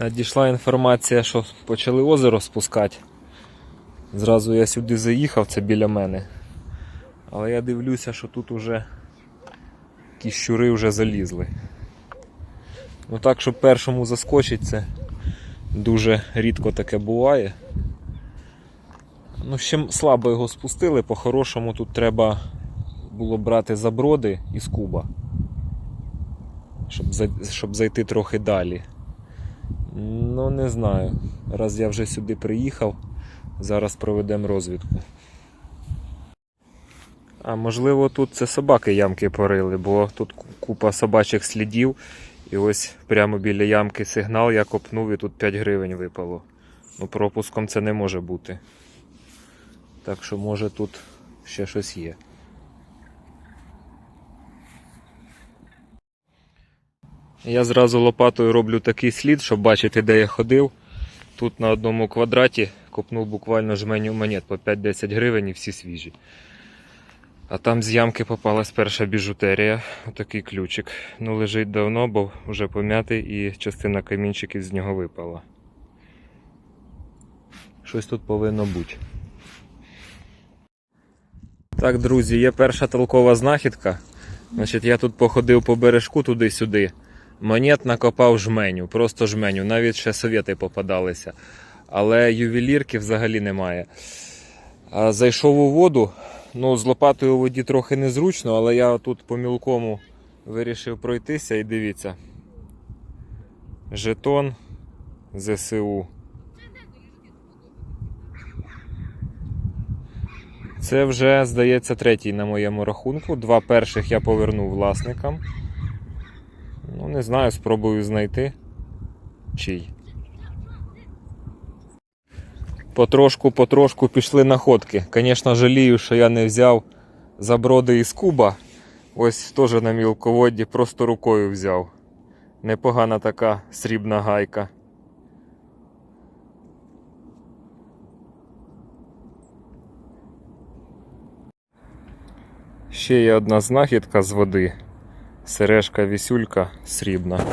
Надійшла інформація, що почали озеро спускати. Зразу я сюди заїхав, це біля мене. Але я дивлюся, що тут уже якісь щури вже залізли. Ну так, щоб першому заскочить, це дуже рідко таке буває. Ну, ще слабо його спустили, по-хорошому тут треба було брати заброди із куба, щоб, щоб зайти трохи далі. Ну, не знаю. Раз я вже сюди приїхав, зараз проведемо розвідку. А можливо, тут це собаки ямки порили, бо тут купа собачих слідів. І ось прямо біля ямки сигнал я копнув і тут 5 гривень випало. Ну, пропуском це не може бути. Так що, може, тут ще щось є. Я зразу лопатою роблю такий слід, щоб бачити, де я ходив. Тут на одному квадраті копнув буквально жменю монет по 5-10 гривень і всі свіжі. А там з ямки попалась перша біжутерія, отакий ключик. Ну, лежить давно, бо вже пом'ятий і частина камінчиків з нього випала. Щось тут повинно бути. Так, друзі, є перша толкова знахідка. Значить, я тут походив по бережку туди-сюди. Монет накопав жменю, просто жменю. Навіть ще совєти попадалися. Але ювелірки взагалі немає. Зайшов у воду. Ну, з лопатою у воді трохи незручно, але я тут по мілкому вирішив пройтися і дивіться. Жетон ЗСУ. Це вже, здається, третій на моєму рахунку. Два перших я повернув власникам. Ну, не знаю, спробую знайти. Чий. Потрошку, потрошку пішли находки. Звісно, жалію, що я не взяв заброди із куба. Ось теж на мілководді, просто рукою взяв. Непогана така срібна гайка. Ще є одна знахідка з води. Сережка вісюлька срібна.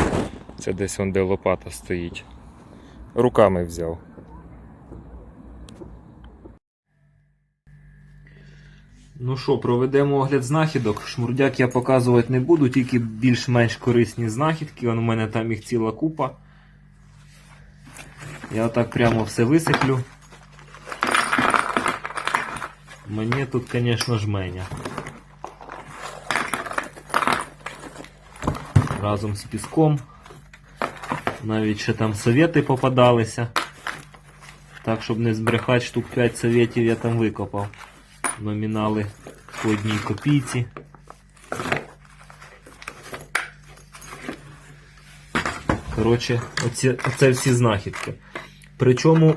Це десь он де лопата стоїть. Руками взяв. Ну що, проведемо огляд знахідок. Шмурдяк я показувати не буду, тільки більш-менш корисні знахідки. Вон у мене там їх ціла купа. Я так прямо все висиплю. Мені тут, звісно, жменя. Разом з піском. Навіть ще там совєти попадалися. Так, щоб не збрехати, штук 5 совєтів я там викопав. Номінали по одній копійці. Коротше, оці, оце всі знахідки. Причому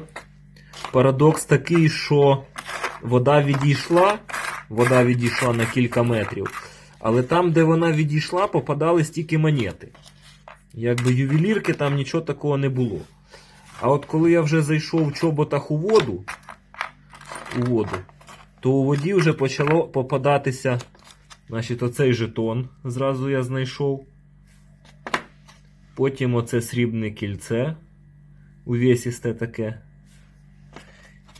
парадокс такий, що вода відійшла, вода відійшла на кілька метрів, але там, де вона відійшла, попадали стільки монети. Якби ювелірки там нічого такого не було. А от коли я вже зайшов в чоботах у воду, у воду, то у воді вже почало попадатися значить, оцей жетон. Зразу я знайшов. Потім оце срібне кільце. Увесісте таке.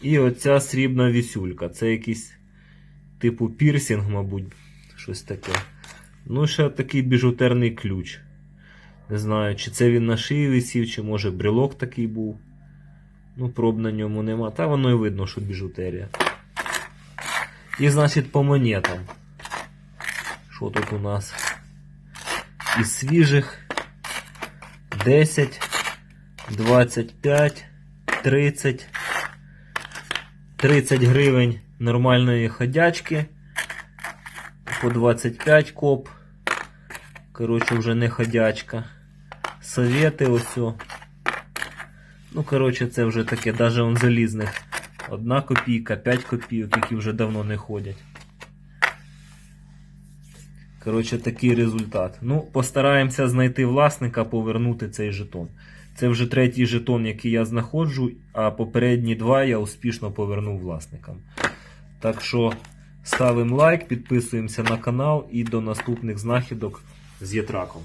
І оця срібна вісюлька. Це якийсь типу пірсінг, мабуть, щось таке. Ну, ще такий біжутерний ключ. Не знаю, чи це він на шиї висів, чи може брелок такий був. Ну, проб на ньому нема. Та воно і видно, що біжутерія. І, значить, по монетам. Що тут у нас? Із свіжих 10, 25, 30, 30 гривень нормальної ходячки. По 25 коп. Коротше, вже не ходячка. Совети ось. Ну, коротше, це вже таке, навіть он залізних. Одна копійка, 5 копійок, які вже давно не ходять. Коротше, такий результат. Ну, постараємося знайти власника, повернути цей жетон. Це вже третій жетон, який я знаходжу, а попередні два я успішно повернув власникам. Так що ставимо лайк, підписуємося на канал і до наступних знахідок з Єтраком.